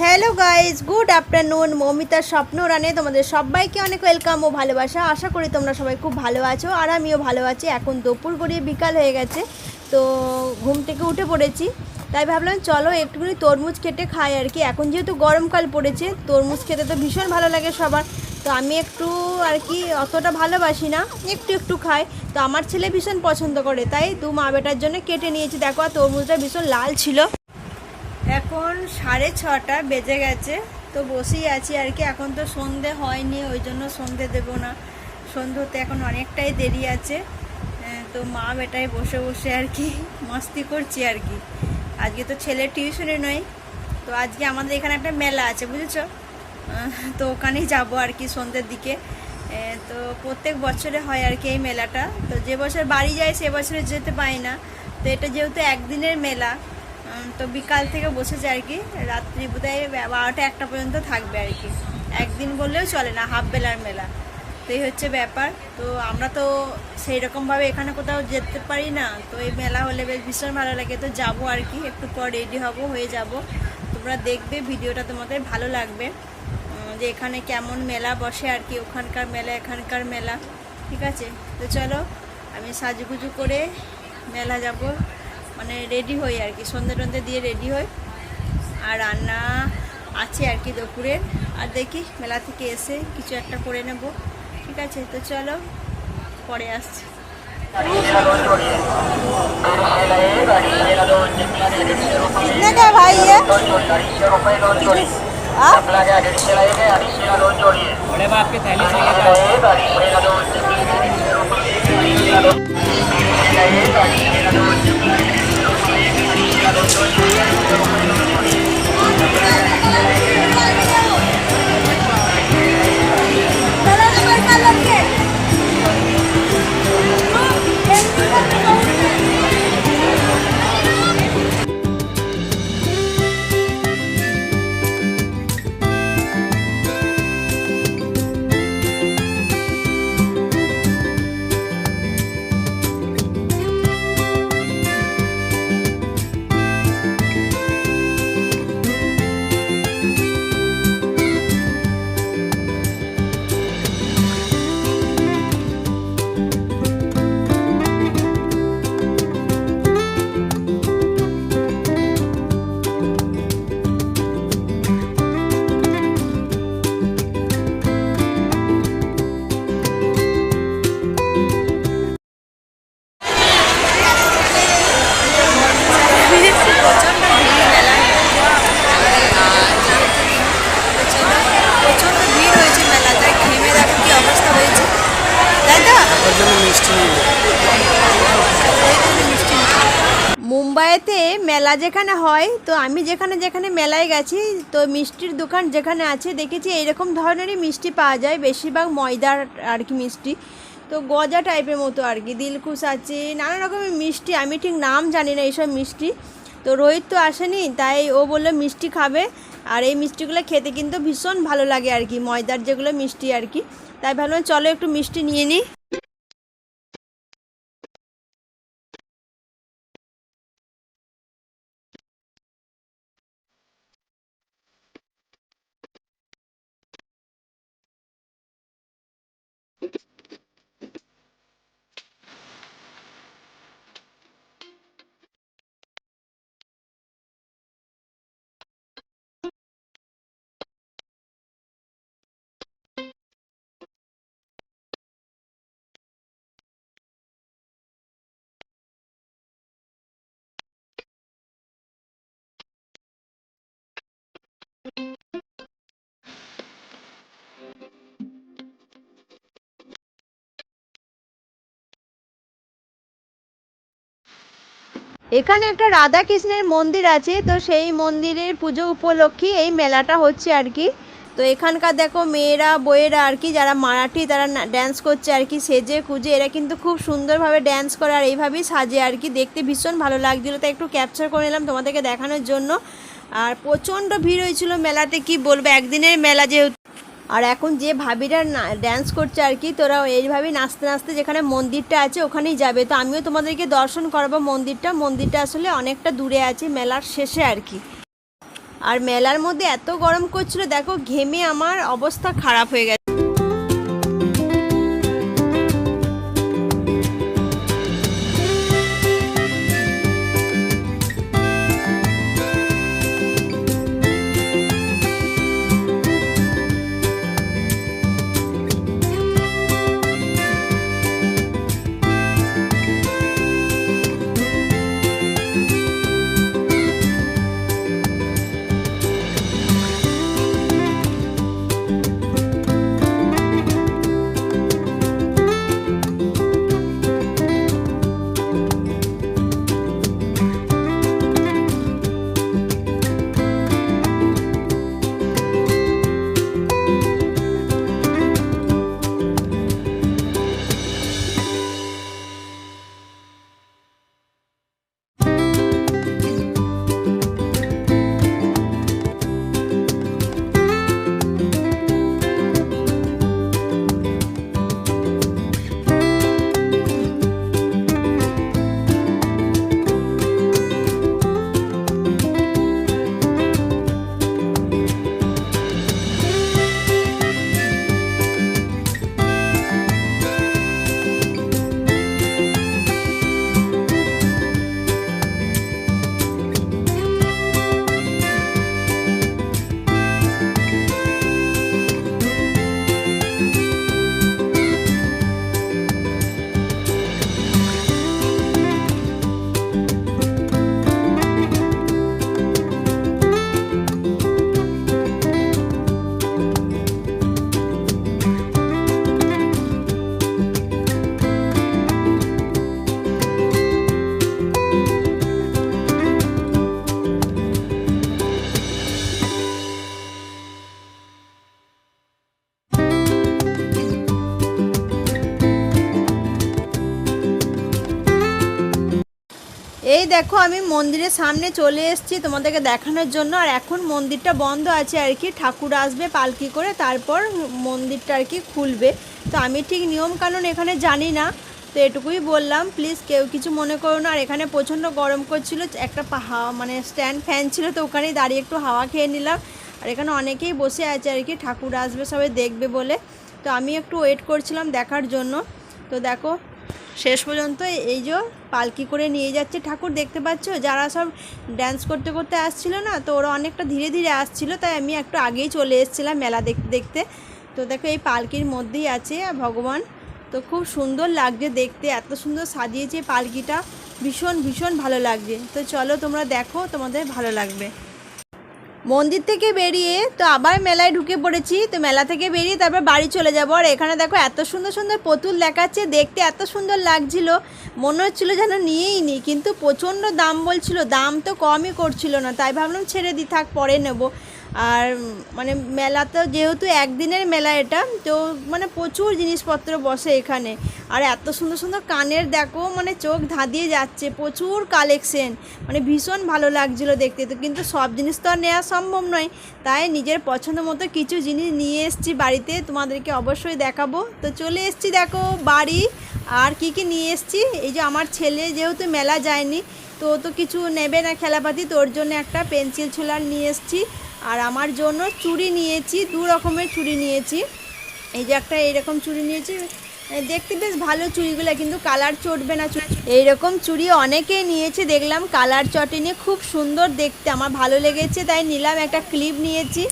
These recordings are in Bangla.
হ্যালো গাইজ গুড আফটারনুন মমিতার স্বপ্ন রানে তোমাদের সবাইকে অনেক ওয়েলকাম ও ভালোবাসা। আশা করি তোমরা সবাই খুব ভালো আছো আর আমিও ভালো আছি। এখন দুপুর গড়িয়ে বিকাল হয়ে গেছে, তো ঘুম থেকে উঠে পড়েছি। তাই ভাবলাম, চলো একটুখানি তরমুজ কেটে খাই আর কি। এখন যেহেতু গরমকাল পড়েছে, তরমুজ খেতে তো ভীষণ ভালো লাগে সবার। তো আমি একটু আর কি অতটা ভালোবাসি না, একটু একটু খাই। তো আমার ছেলে ভীষণ পছন্দ করে, তাই দু মা বেটার জন্য কেটে নিয়েছি। দেখো, আর তরমুজটা ভীষণ লাল ছিল। এখন সাড়ে ছটা বেজে গেছে, তো বসেই আছি আর কি। এখন তো সন্ধে হয়নি, ওই জন্য সন্ধে দেবো না। সন্ধে হতে এখন অনেকটাই দেরি আছে তো মা বেটায় বসে বসে আর কি, মস্তি করছি আর কি। আজকে তো ছেলে টিউশনে নয়, তো আজকে আমাদের এখানে একটা মেলা আছে, বুঝেছ? তো ওখানেই যাব আর কি সন্ধ্যের দিকে। তো প্রত্যেক বছরে হয় আর কি এই মেলাটা। তো যে বছর বাড়ি যায়, সে বছরে যেতে পারি না। তো এটা যেহেতু একদিনের মেলা তো বিকাল থেকে বসেছে আর কি। রাত্রি বোধহয় বারোটা একটা পর্যন্ত থাকবে আর কি। একদিন বললেও চলে না হাফ বেলার মেলা। তো এই হচ্ছে ব্যাপার। তো আমরা তো সেই রকমভাবে এখানে কোথাও যেতে পারি না। তো এই মেলা হলে বেশ ভীষণ ভালো লাগে। তো যাব আর কি, একটু পর রেডি হব, হয়ে যাব। তোমরা দেখবে ভিডিওটা তোমাদের ভালো লাগবে। যে এখানে কেমন মেলা বসে আর কি, ওখানকার মেলা, এখানকার মেলা। ঠিক আছে? তো চলো, আমি সাজুগুজু করে মেলা যাব। মানে রেডি হই আর কি সন্ধে টন্ধে দিয়ে রেডি হই আর রান্না আছে আর কি দুপুরের আর দেখি মেলা থেকে এসে কিছু একটা করে নেব ঠিক আছে তো চলো পরে আসছি कितने का है भाई ये हाँ? बड़े बाप की थैली चाहिए প্রচণ্ড মুম্বাইতে মেলা যেখানে হয়, তো আমি যেখানে যেখানে মেলায় গেছি, তো মিষ্টির দোকান যেখানে আছে, দেখেছি এইরকম ধরনেরই মিষ্টি পাওয়া যায়, বেশিরভাগ ময়দার আর কি মিষ্টি। তো গজা টাইপের মতো আর কি দিলকুশ আছে, নানা রকমের মিষ্টি, আমি ঠিক নাম জানি না এইসব মিষ্টি। তো রোহিত তো আসেনি, তাই ও বলল মিষ্টি খাবে, আর এই মিষ্টিগুলো খেতে কিন্তু ভীষণ ভালো লাগে আর কি, ময়দার যেগুলো মিষ্টি আর কি। তাই ভাবলাম চলো একটু মিষ্টি নিয়ে নিই। এখানে একটা রাধা কৃষ্ণের মন্দির আছে, তো সেই মন্দিরের পুজো উপলক্ষে এই মেলাটা হচ্ছে আর কি। তো এখানকার দেখো মেয়েরা, বইয়েরা আর কি, যারা মারাঠি, তারা ড্যান্স করছে আর কি, সেজে কুজে এরা কিন্তু খুব সুন্দরভাবে ড্যান্স করে আর এইভাবেই সাজে আর কি। দেখতে ভীষণ ভালো লাগছিল, তাই একটু ক্যাপচার করে নিলাম তোমাদেরকে দেখানোর জন্য। আর প্রচণ্ড ভিড় হয়েছিল মেলাতে, কি বলব, একদিনের মেলা যেহেতু। আর এখন যে ভাবিরা ড্যান্স করছে আর কি তোরা এইভাবেই নাচতে নাচতে যেখানে মন্দিরটা আছে ওখানেই যাবে। তো আমিও তোমাদেরকে দর্শন করাবো মন্দিরটা। মন্দিরটা আসলে অনেকটা দূরে আছে, মেলার শেষে আর কি। আর মেলার মধ্যে এত গরম করছিল, দেখো ঘেমে আমার অবস্থা খারাপ হয়ে গেছে। দেখো, আমি মন্দিরের সামনে চলে এসেছি তোমাদেরকে দেখানোর জন্য। আর এখন মন্দিরটা বন্ধ আছে আর কি। ঠাকুর আসবে পালকি করে, তারপর মন্দিরটা আর কি খুলবে। তো আমি ঠিক নিয়ম কানুন এখানে জানি না, তো এটুকুই বললাম। প্লিজ কেউ কিছু মনে করো না। আর এখানে প্রচণ্ড গরম করছিল, একটা হাওয়া মানে স্ট্যান্ড ফ্যান ছিল, তো ওখানেই দাঁড়িয়ে একটু হাওয়া খেয়ে নিলাম। আর এখানে অনেকেই বসে আছে আর কি, ঠাকুর আসবে সবাই দেখবে বলে। তো আমি একটু ওয়েট করছিলাম দেখার জন্য। তো দেখো শেষ পর্যন্ত এই যে পালকি করে নিয়ে যাচ্ছে ঠাকুর, দেখতে পাচ্ছ? যারা সব ড্যান্স করতে করতে আসছিল না, তো ওরা অনেকটা ধীরে ধীরে আসছিল, তাই আমি একটু আগেই চলে এসেছিলাম মেলা দেখতে দেখতে। তো দেখো এই পালকির মধ্যেই আছে ভগবান। তো খুব সুন্দর লাগছে দেখতে, এত সুন্দর সাজিয়েছে পালকিটা। ভীষণ ভীষণ ভালো লাগছে। তো চলো তোমরা দেখো, তোমাদের ভালো লাগবে। মন্দির থেকে বেরিয়ে তো আবার মেলায় ঢুকে পড়েছি। তো মেলা থেকে বেরিয়ে তারপর বাড়ি চলে যাব। আর এখানে দেখো এত সুন্দর সুন্দর পুতুল দেখাচ্ছে। দেখতে এত সুন্দর লাগছিল। মনে হচ্ছিল যেন নিয়েই নি, কিন্তু প্রচণ্ড দাম বলছিল। দাম তো কমই করছিল না। তাই ভাবলাম ছেড়ে দি, থাক পরে নেব। আর মানে মেলা তো যেহেতু একদিনের মেলা এটা, তো মানে প্রচুর জিনিসপত্র বসে এখানে। আর এত সুন্দর সুন্দর কানের দেখো মানে চোখ ধাঁধিয়ে যাচ্ছে, প্রচুর কালেকশন মানে ভীষণ ভালো লাগছিল দেখতে তো, কিন্তু সব জিনিস তো আর নেওয়া সম্ভব নয়। তাই নিজের পছন্দ মতো কিছু জিনিস নিয়ে এসেছি বাড়িতে, তোমাদেরকে অবশ্যই দেখাবো। তো চলে এসেছি দেখো বাড়ি, আর কি কি নিয়ে এসেছি? এই যে আমার ছেলে যেহেতু মেলা যায়নি, তো তো কিছু নেবে না খেলাপাতি তোর জন্য একটা পেন্সিল ছোলার নিয়ে এসেছি। আর আমার জন্য চুড়ি নিয়েছি, দু রকমের চুড়ি নিয়েছি। এই যে একটা এইরকম চুড়ি নিয়েছি। দেখতে বেশ ভালো চুড়িগুলো, কিন্তু কালার চটবে না এইরকম চুড়ি অনেকেই নিয়েছে, দেখলাম কালার চটেনি, খুব সুন্দর দেখতে, আমার ভালো লেগেছে, তাই নিলাম, একটা ক্লিপ নিয়েছি।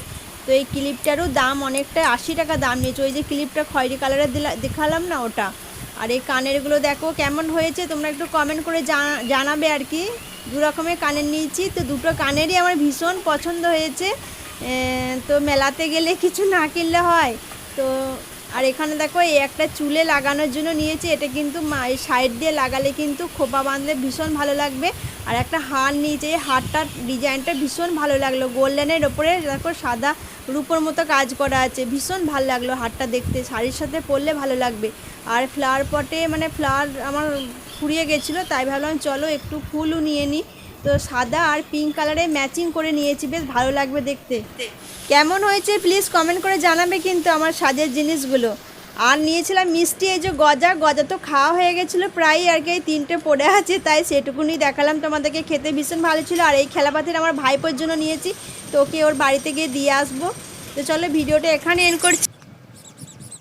তো এই ক্লিপটারও দাম অনেকটা, আশি টাকা দাম নিয়েছে, ওই যে ক্লিপটা খয়েরি কালারের দিলা, দেখালাম না ওটা। আর এই কানেরগুলো দেখো, কেমন হয়েছে, তোমরা একটু কমেন্ট করে জানা- জানাবে আর কি। দু রকমের কানের নিয়েছি। তো দুটো কানেরই আমার ভীষণ পছন্দ হয়েছে। তো মেলাতে গেলে কিছু না কিনলে হয়। তো, আর এখানে দেখো, এই একটা চুলে লাগানোর জন্য নিয়েছি। এটা কিন্তু মা, এই সাইড দিয়ে লাগালে কিন্তু খোপা বাঁধলে ভীষণ ভালো লাগবে। আর একটা হার নিয়েছে, এই হারটার ডিজাইনটা ভীষণ ভালো লাগল। গোল্ডেনের ওপরে দেখো, সাদা রূপোর মতো কাজ করা আছে। ভীষণ ভালো লাগল হারটা দেখতে। শাড়ির সাথে পরলে ভালো লাগবে। আর ফ্লাওয়ার পটে মানে ফ্লাওয়ার আমার ফুরিয়ে গেছিল, তাই ভাবলাম চলো একটু ফুলও নিয়ে নিই তো সাদা আর পিঙ্ক কালারে ম্যাচিং করে নিয়েছি, বেশ ভালো লাগবে দেখতে। কেমন হয়েছে প্লিজ কমেন্ট করে জানাবে কিন্তু আমার সাজের জিনিসগুলো। আর নিয়েছিলাম মিষ্টি, এই যে গজা গজা তো খাওয়া হয়ে গেছিল প্রায় আর কি, এই তিনটে পড়ে আছে, তাই সেটুকুনি দেখালাম। তোমাদেরকে খেতে ভীষণ ভালো ছিল, আর এই খেলাপাতির আমার ভাইপোর জন্য নিয়েছি, তো ওকে ওর বাড়িতে গিয়ে দিয়ে আসব। তো চলো ভিডিওটা এখানে এন্ড করছি।